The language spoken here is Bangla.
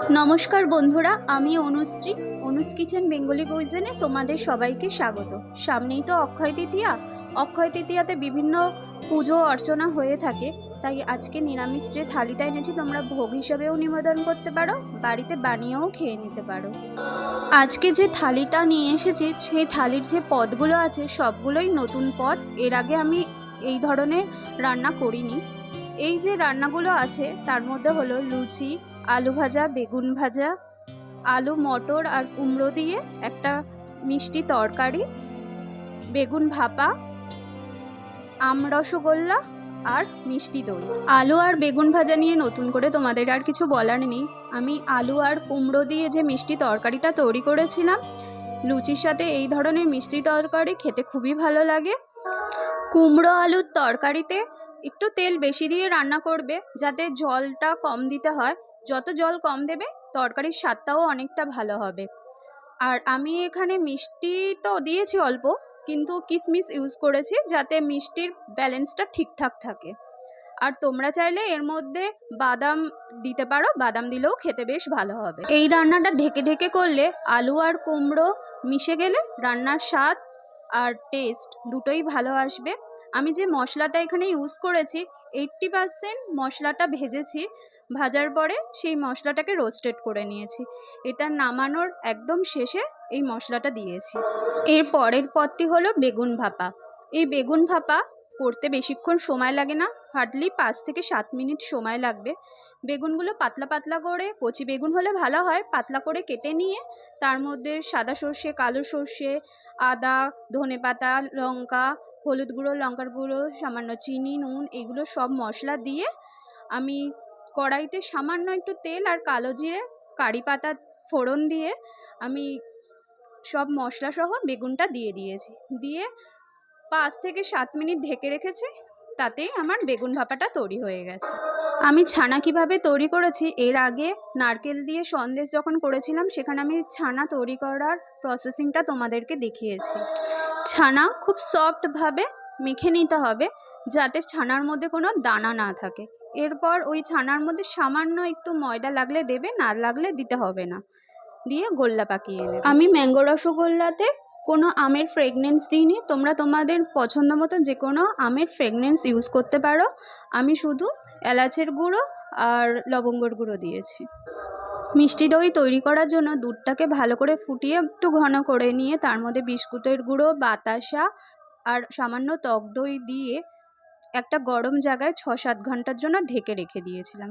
নমস্কার বন্ধুরা, আমি অনুশ্রী। অনুস কিচেন বেঙ্গলি কুইজেনে তোমাদের সবাইকে স্বাগত। সামনেই তো অক্ষয় তৃতীয়া। অক্ষয় তৃতীয়াতে বিভিন্ন পুজো অর্চনা হয়ে থাকে। তাই আজকে নিরামিষ যে থালিটা এনেছি, তোমরা ভোগ হিসাবেও নিবেদন করতে পারো, বাড়িতে বানিয়েও খেয়ে নিতে পারো। আজকে যে থালিটা নিয়ে এসেছি, সেই থালির যে পদগুলো আছে, সবগুলোই নতুন পদ। এর আগে আমি এই ধরনের রান্না করিনি। এই যে রান্নাগুলো আছে, তার মধ্যে হলো লুচি আলু ভাজা, বেগুন ভাজা, আলু, মটর আর কুমড়ো দিয়ে একটা মিষ্টি তরকারি, বেগুন ভাপা, আম রসগোল্লা আর মিষ্টি দই। আলু আর বেগুন ভাজা নিয়ে নতুন করে তোমাদের আর কিছু বলার নেই। আমি আলু আর কুমড়ো দিয়ে যে মিষ্টি তরকারিটা তৈরি করেছিলাম, লুচির সাথে এই ধরনের মিষ্টি তরকারি খেতে খুবই ভালো লাগে। কুমড়ো আলুর তরকারিতে একটু তেল বেশি দিয়ে রান্না করবে, যাতে জলটা কম দিতে হয়। যত জল কম দেবে, তরকারির স্বাদটাও অনেকটা ভালো হবে। আর আমি এখানে মিষ্টি তো দিয়েছি অল্প, কিন্তু কিশমিশ ইউজ করেছি যাতে মিষ্টির ব্যালেন্সটা ঠিকঠাক থাকে। আর তোমরা চাইলে এর মধ্যে বাদাম দিতে পারো, বাদাম দিলেও খেতে বেশ ভালো হবে। এই রান্নাটা ঢেকে ঢেকে করলে আলু আর কুমড়ো মিশে গেলে রান্নার স্বাদ আর টেস্ট দুটোই ভালো আসবে। আমি যে মশলাটা এখানে ইউজ করেছি এইট্টি পারসেন্ট মশলাটা ভেজেছি, ভাজার পরে সেই মশলাটাকে রোস্টেড করে নিয়েছি। এটা নামানোর একদম শেষে এই মশলাটা দিয়েছি। এর পরের পদটি হলো বেগুন ভাপা। এই বেগুন ভাপা করতে বেশিক্ষণ সময় লাগে না হার্ডলি পাঁচ থেকে সাত মিনিট সময় লাগবে। বেগুনগুলো পাতলা পাতলা করে, কচি বেগুন হলে ভালো হয়, পাতলা করে কেটে নিয়ে তার মধ্যে সাদা সর্ষে, কালো সর্ষে, আদা, ধনে পাতা, লঙ্কা, হলুদ গুঁড়ো, লঙ্কার গুঁড়ো, সামান্য চিনি, নুন এগুলো সব মশলা দিয়ে আমি কড়াইতে সামান্য একটু তেল আর কালো জিরে, কারি পাতা ফোড়ন দিয়ে আমি সব মশলা সহ বেগুনটা দিয়ে দিয়েছি। দিয়ে পাঁচ থেকে সাত মিনিট ঢেকে রেখেছি। তাতেই আমার বেগুন ভাপাটা তৈরি হয়ে গেছে। আমি ছানা কীভাবে তৈরি করেছি, এর আগে নারকেল দিয়ে সন্দেশ যখন করেছিলাম, সেখানে আমি ছানা তৈরি করার প্রসেসিংটা তোমাদেরকে দেখিয়েছি। ছানা খুব সফটভাবে মেখে নিতে হবে, যাতে ছানার মধ্যে কোনো দানা না থাকে। এরপর ওই ছানার মধ্যে সামান্য একটু ময়দা লাগলে দেবে, না লাগলে দিতে হবে না। দিয়ে গোল্লা পাকিয়ে নেবে। আমি ম্যাঙ্গো রসগোল্লাতে কোনো আমের ফ্রেগনেন্স দিইনি তোমরা তোমাদের পছন্দ মতো যে কোনো আমের ফ্রেগনেন্স ইউজ করতে পারো। আমি শুধু এলাচের গুঁড়ো আর লবঙ্গর গুঁড়ো দিয়েছি। মিষ্টি দই তৈরি করার জন্য দুধটাকে ভালো করে ফুটিয়ে একটু ঘন করে নিয়ে তার মধ্যে বিস্কুটের গুঁড়ো, বাতাসা আর সামান্য টক দই দিয়ে একটা গরম জায়গায় ছ সাত ঘণ্টার জন্য ঢেকে রেখে দিয়েছিলাম।